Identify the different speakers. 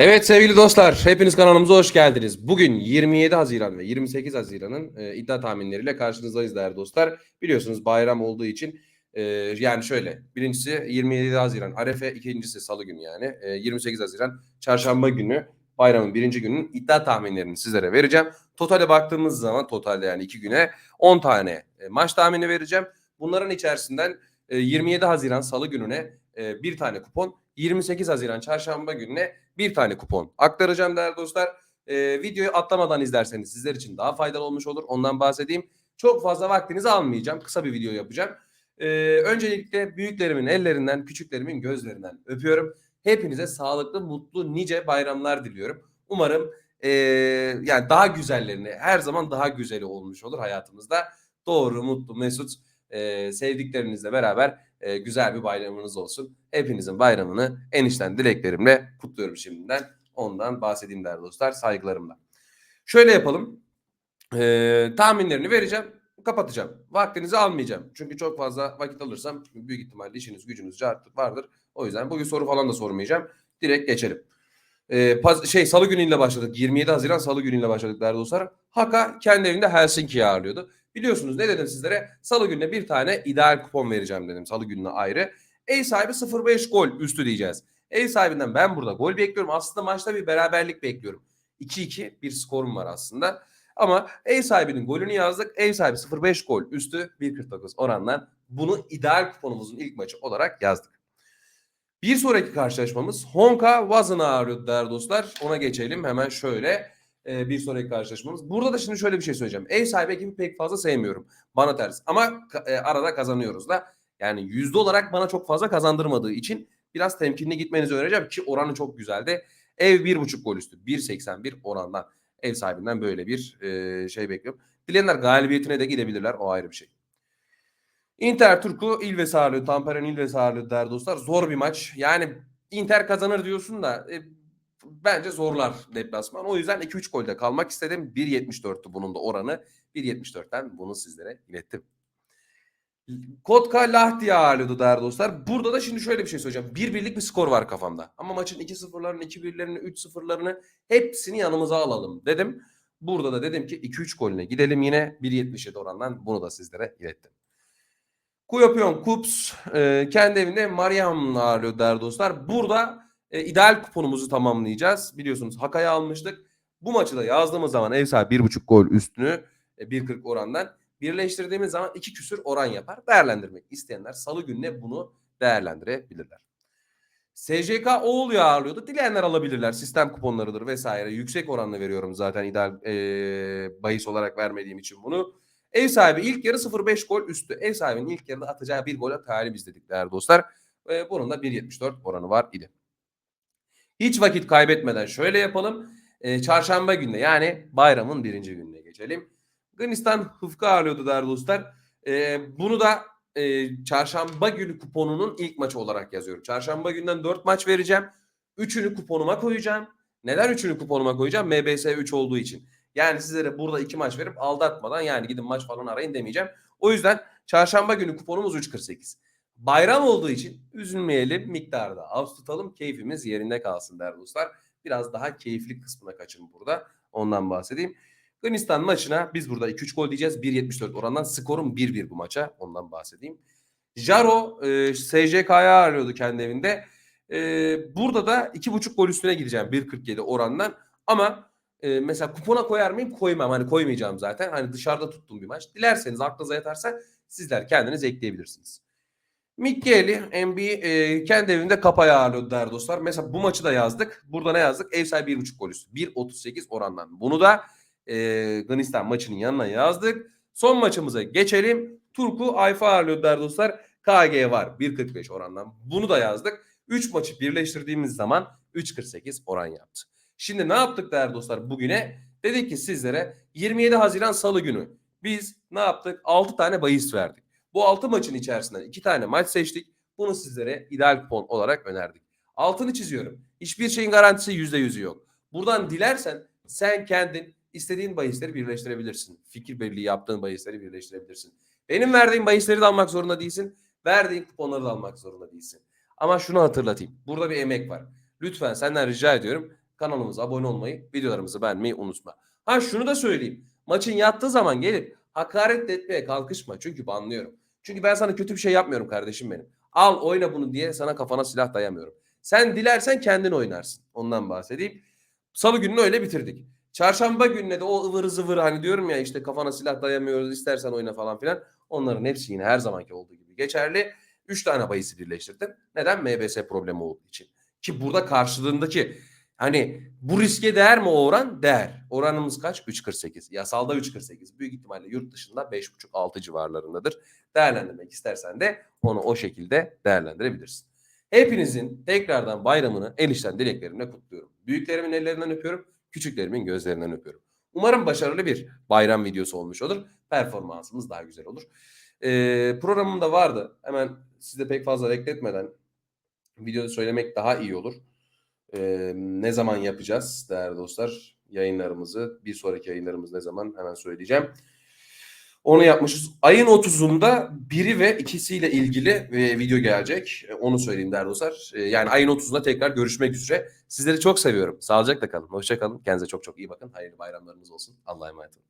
Speaker 1: Evet sevgili dostlar, hepiniz kanalımıza hoş geldiniz. Bugün 27 Haziran ve 28 Haziran'ın e, iddia tahminleriyle karşınızdayız değerli dostlar. Biliyorsunuz bayram olduğu için e, yani şöyle, birincisi 27 Haziran Arefe, ikincisi Salı günü yani e, 28 Haziran Çarşamba günü bayramın birinci günün iddia tahminlerini sizlere vereceğim. Totale baktığımız zaman totalde yani iki güne 10 tane e, maç tahmini vereceğim. Bunların içerisinden e, 27 Haziran Salı gününe e, bir tane kupon, 28 Haziran Çarşamba gününe bir tane kupon aktaracağım değerli dostlar. Ee, videoyu atlamadan izlerseniz sizler için daha faydalı olmuş olur. Ondan bahsedeyim. Çok fazla vaktinizi almayacağım. Kısa bir video yapacağım. Ee, öncelikle büyüklerimin ellerinden, küçüklerimin gözlerinden öpüyorum. Hepinize sağlıklı, mutlu, nice bayramlar diliyorum. Umarım ee, yani daha güzellerini, her zaman daha güzeli olmuş olur hayatımızda. Doğru, mutlu, mesut, ee, sevdiklerinizle beraber e, güzel bir bayramınız olsun. Hepinizin bayramını en içten dileklerimle kutluyorum şimdiden. Ondan bahsedeyim değerli dostlar saygılarımla. Şöyle yapalım. E, tahminlerini vereceğim. Kapatacağım. Vaktinizi almayacağım. Çünkü çok fazla vakit alırsam büyük ihtimalle işiniz gücünüz vardır. O yüzden bugün soru falan da sormayacağım. Direkt geçelim. E, paz- şey Salı günüyle başladık. 27 Haziran Salı günüyle başladık değerli dostlar. Haka kendi evinde Helsinki'ye ağırlıyordu. Biliyorsunuz ne dedim sizlere? Salı gününe bir tane ideal kupon vereceğim dedim. Salı gününe ayrı. Ev sahibi 0-5 gol üstü diyeceğiz. Ev sahibinden ben burada gol bekliyorum. Aslında maçta bir beraberlik bekliyorum. 2-2 bir skorum var aslında. Ama ev sahibinin golünü yazdık. Ev sahibi 0-5 gol üstü 1.49 oranla bunu ideal kuponumuzun ilk maçı olarak yazdık. Bir sonraki karşılaşmamız Honka ağırlıyordu değerli dostlar. Ona geçelim hemen şöyle e, bir sonraki karşılaşmamız. Burada da şimdi şöyle bir şey söyleyeceğim. Ev sahibi ekibi pek fazla sevmiyorum. Bana ters. Ama e, arada kazanıyoruz da. Yani yüzde olarak bana çok fazla kazandırmadığı için biraz temkinli gitmenizi önereceğim ki oranı çok güzeldi. Ev bir buçuk gol üstü. 1.81 orandan. Ev sahibinden böyle bir e, şey bekliyorum. Dileyenler galibiyetine de gidebilirler. O ayrı bir şey. Inter Turku İlves ağırlıyor. Tampere'nin İlves ağırlıyor değerli dostlar. Zor bir maç. Yani Inter kazanır diyorsun da e, bence zorlar deplasman. O yüzden 2-3 golde kalmak istedim. 1.74'tü bunun da oranı. 1.74'ten bunu sizlere ilettim. Kotka Lahti'ye ağırlıyordu değerli dostlar. Burada da şimdi şöyle bir şey söyleyeceğim. Bir birlik bir skor var kafamda. Ama maçın 2-0'larını, 2-1'lerini, 3-0'larını hepsini yanımıza alalım dedim. Burada da dedim ki 2-3 golüne gidelim yine 1.77 orandan bunu da sizlere ilettim. Kuyapion Kups e, kendi evinde Mariam'la ağırlıyor değerli dostlar. Burada e, ideal kuponumuzu tamamlayacağız. Biliyorsunuz Hakay'ı almıştık. Bu maçı da yazdığımız zaman ev sahibi 1.5 gol üstünü e, 1.40 orandan birleştirdiğimiz zaman iki küsür oran yapar. Değerlendirmek isteyenler salı gününe bunu değerlendirebilirler. SJK Oğul'u ağırlıyordu. Dileyenler alabilirler. Sistem kuponlarıdır vesaire. Yüksek oranla veriyorum zaten ideal e, bahis olarak vermediğim için bunu. Ev sahibi ilk yarı 0-5 gol üstü. Ev sahibinin ilk yarıda atacağı bir gole talip izledik değerli dostlar. E, bunun da 1.74 oranı var idi. Hiç vakit kaybetmeden şöyle yapalım. E, çarşamba gününe yani bayramın birinci gününe geçelim. Yunanistan Hıfkı ağırlıyordu değerli dostlar. E, bunu da e, çarşamba günü kuponunun ilk maçı olarak yazıyorum. Çarşamba günden 4 maç vereceğim. Üçünü kuponuma koyacağım. Neden üçünü kuponuma koyacağım? MBS 3 olduğu için. Yani sizlere burada iki maç verip aldatmadan yani gidin maç falan arayın demeyeceğim. O yüzden çarşamba günü kuponumuz 3.48. Bayram olduğu için üzülmeyelim miktarda az tutalım keyfimiz yerinde kalsın değerli dostlar. Biraz daha keyifli kısmına kaçın burada. Ondan bahsedeyim. Yunanistan maçına biz burada 2-3 gol diyeceğiz. 1.74 orandan skorum 1-1 bu maça. Ondan bahsedeyim. Jaro e, SJK'ya ağırlıyordu kendi evinde. E, burada da 2.5 gol üstüne gideceğim 1.47 orandan. Ama e, mesela kupona koyar mıyım? Koymam. Hani koymayacağım zaten. Hani dışarıda tuttuğum bir maç. Dilerseniz aklınıza yatarsa sizler kendiniz ekleyebilirsiniz. Mikkeli MB e, kendi evinde kapaya ağırlıyordu değerli dostlar. Mesela bu maçı da yazdık. Burada ne yazdık? Ev sahibi 1.5 gol üstü. 1.38 orandan. Bunu da e, Yunanistan maçının yanına yazdık. Son maçımıza geçelim. Turku Ayfa ağırlıyordu değerli dostlar. KG var 1.45 orandan. Bunu da yazdık. 3 maçı birleştirdiğimiz zaman 3.48 oran yaptı. Şimdi ne yaptık değerli dostlar bugüne? Dedik ki sizlere 27 Haziran Salı günü biz ne yaptık? 6 tane bahis verdik. Bu 6 maçın içerisinden 2 tane maç seçtik. Bunu sizlere ideal kupon olarak önerdik. Altını çiziyorum. Hiçbir şeyin garantisi %100'ü yok. Buradan dilersen sen kendin istediğin bahisleri birleştirebilirsin. Fikir birliği yaptığın bahisleri birleştirebilirsin. Benim verdiğim bahisleri de almak zorunda değilsin. Verdiğin kuponları da almak zorunda değilsin. Ama şunu hatırlatayım. Burada bir emek var. Lütfen senden rica ediyorum. Kanalımıza abone olmayı, videolarımızı beğenmeyi unutma. Ha şunu da söyleyeyim. Maçın yattığı zaman gelip hakaret etmeye kalkışma. Çünkü banlıyorum. Çünkü ben sana kötü bir şey yapmıyorum kardeşim benim. Al oyna bunu diye sana kafana silah dayamıyorum. Sen dilersen kendin oynarsın. Ondan bahsedeyim. Salı gününü öyle bitirdik. Çarşamba gününe de o ıvır zıvır hani diyorum ya işte kafana silah dayamıyoruz istersen oyna falan filan. Onların hepsi yine her zamanki olduğu gibi geçerli. 3 tane bahisi birleştirdim. Neden? MBS problemi olduğu için. Ki burada karşılığındaki hani bu riske değer mi o oran? Değer. Oranımız kaç? 3.48. Yasalda 3.48. Büyük ihtimalle yurt dışında 5.5-6 civarlarındadır. Değerlendirmek istersen de onu o şekilde değerlendirebilirsin. Hepinizin tekrardan bayramını el işten dileklerimle kutluyorum. Büyüklerimin ellerinden öpüyorum. Küçüklerimin gözlerinden öpüyorum. Umarım başarılı bir bayram videosu olmuş olur. Performansımız daha güzel olur. Ee, programımda vardı. Hemen size pek fazla bekletmeden videoda söylemek daha iyi olur. Ee, ne zaman yapacağız değerli dostlar yayınlarımızı? Bir sonraki yayınlarımız ne zaman hemen söyleyeceğim. Onu yapmışız. Ayın 30'unda biri ve ikisiyle ilgili e, video gelecek. E, Onu söyleyeyim değerli dostlar. E, yani ayın 30'unda tekrar görüşmek üzere. Sizleri çok seviyorum. Sağlıcakla kalın. Hoşça kalın. Kendinize çok çok iyi bakın. Hayırlı bayramlarınız olsun. Allah'a emanet olun.